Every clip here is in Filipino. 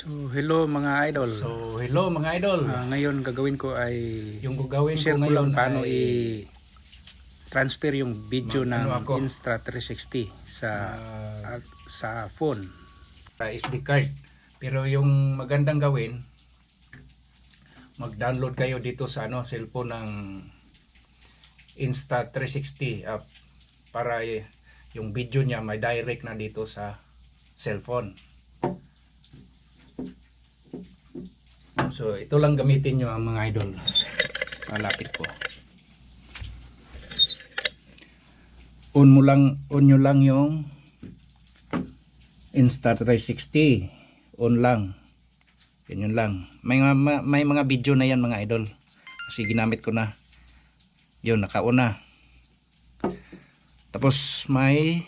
So, hello mga idol. So, hello mga idol. Ah, ngayon gagawin ko ay yung gagawin ko ngayon paano ay i-transfer yung video Ma- ng ano ako? Insta360 sa ah, at sa phone. sa SD card. Pero yung magandang gawin, mag-download kayo dito sa ano, cellphone ng Insta360 app para eh, yung video niya may direct na dito sa cellphone. So, ito lang gamitin nyo ang mga idol. Malapit ko. On mo lang, on nyo lang yung Insta360 on lang. Ganyan lang. May, ma- may mga video na yan mga idol. Kasi ginamit ko na. Yun nakaon na. Tapos may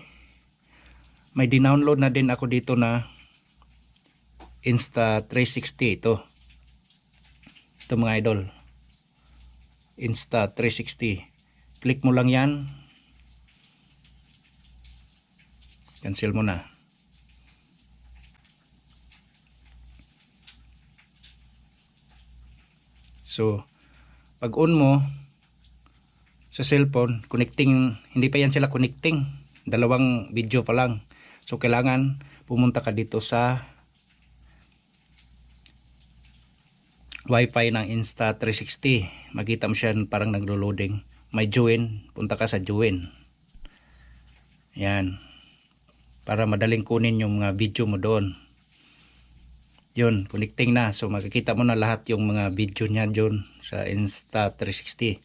may dinownload na din ako dito na Insta360 ito ito mga idol Insta360 click mo lang yan cancel mo na So, pag on mo sa cellphone, connecting, hindi pa yan sila connecting. Dalawang video pa lang. So, kailangan pumunta ka dito sa Wi-Fi ng Insta360. Makita mo siya parang naglo-loading. May join, punta ka sa join. Yan. Para madaling kunin yung mga video mo doon yun, connecting na. So makikita mo na lahat yung mga video niya doon sa Insta360.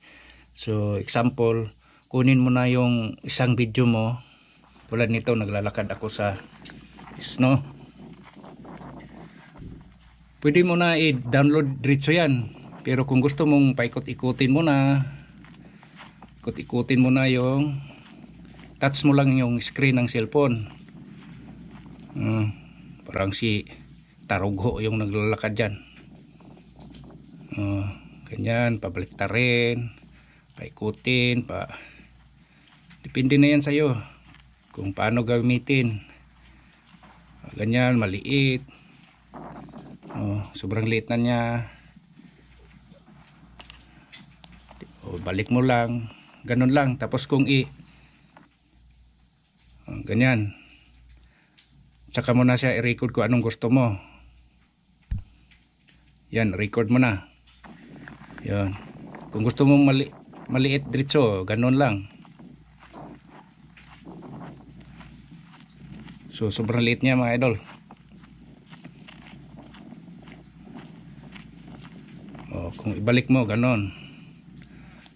So example, kunin mo na yung isang video mo. Tulad nito, naglalakad ako sa snow. Pwede mo na i-download diretso yan. Pero kung gusto mong paikot-ikutin mo na, ikot-ikutin mo na yung touch mo lang yung screen ng cellphone. Hmm, parang si tarugho yung naglalakad dyan. Uh, ganyan, pabalik rin, paikutin, pa... Depende na yan sa'yo kung paano gamitin. Ganyan, maliit. Oh, sobrang liit na niya. O, balik mo lang. Ganun lang. Tapos kung i... Oh, ganyan. Tsaka mo na siya i-record kung anong gusto mo. Yan, record mo na. Yan. Kung gusto mong mali maliit diretso, ganun lang. So, sobrang liit niya mga idol. O, kung ibalik mo, ganun.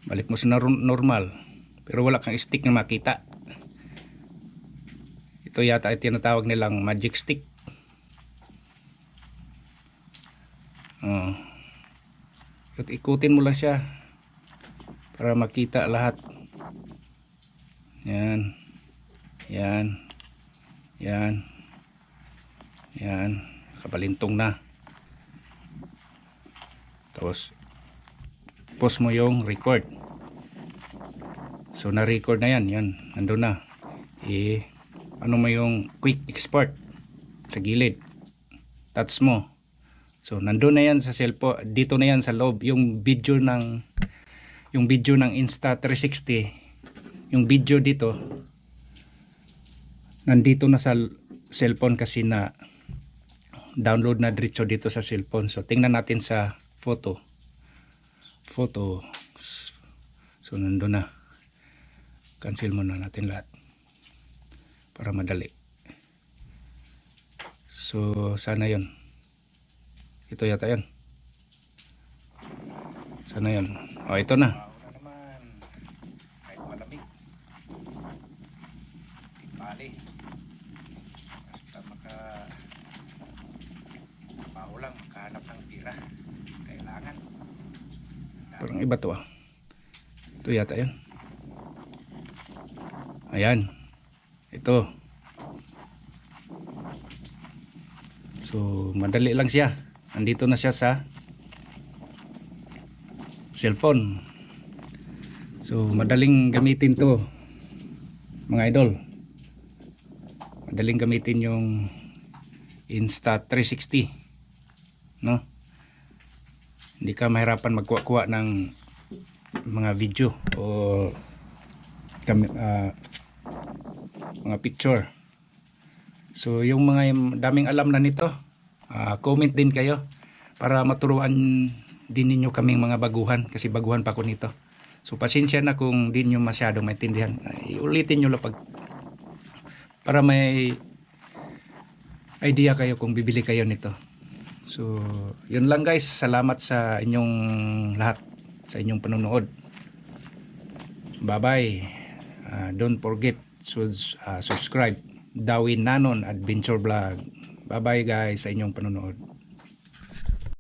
Balik mo sa nor- normal. Pero wala kang stick na makita. Ito yata ay tinatawag nilang magic stick. Oh. Ikut- Ikutin mo lang siya para makita lahat. Yan. Yan. Yan. Yan. Kabalintong na. Tapos post mo yung record. So na-record na yan. Yan. Nandun na. Eh, ano mo yung quick export sa gilid. Touch mo. So nandun na yan sa cellphone, dito na yan sa loob yung video ng yung video ng Insta360. Yung video dito nandito na sa cellphone kasi na download na diretso dito sa cellphone. So tingnan natin sa photo. Photo. So nandun na. Cancel muna natin lahat para madali. So sana 'yon. Ito yata yan. Sana yan. O, ito na. Basta maka trabaho lang, makahanap ng pira. Kailangan. Parang iba to ah. Ito yata yan. Ayan. Ito. So, madali lang siya. Andito na siya sa cellphone. So, madaling gamitin to. Mga idol. Madaling gamitin yung Insta360. no hindi ka mahirapan magkuha-kuha ng mga video o ah, mga picture. So yung mga daming alam na nito ah, comment din kayo para maturuan din ninyo kaming mga baguhan kasi baguhan pa ako nito. So pasensya na kung di nyo masyadong maintindihan. Ay, ulitin nyo lang pag para may idea kayo kung bibili kayo nito So, yun lang guys. Salamat sa inyong lahat sa inyong panonood. Bye-bye. Uh, don't forget to uh, subscribe. Dawin Nanon Adventure Vlog. Bye-bye guys sa inyong panonood.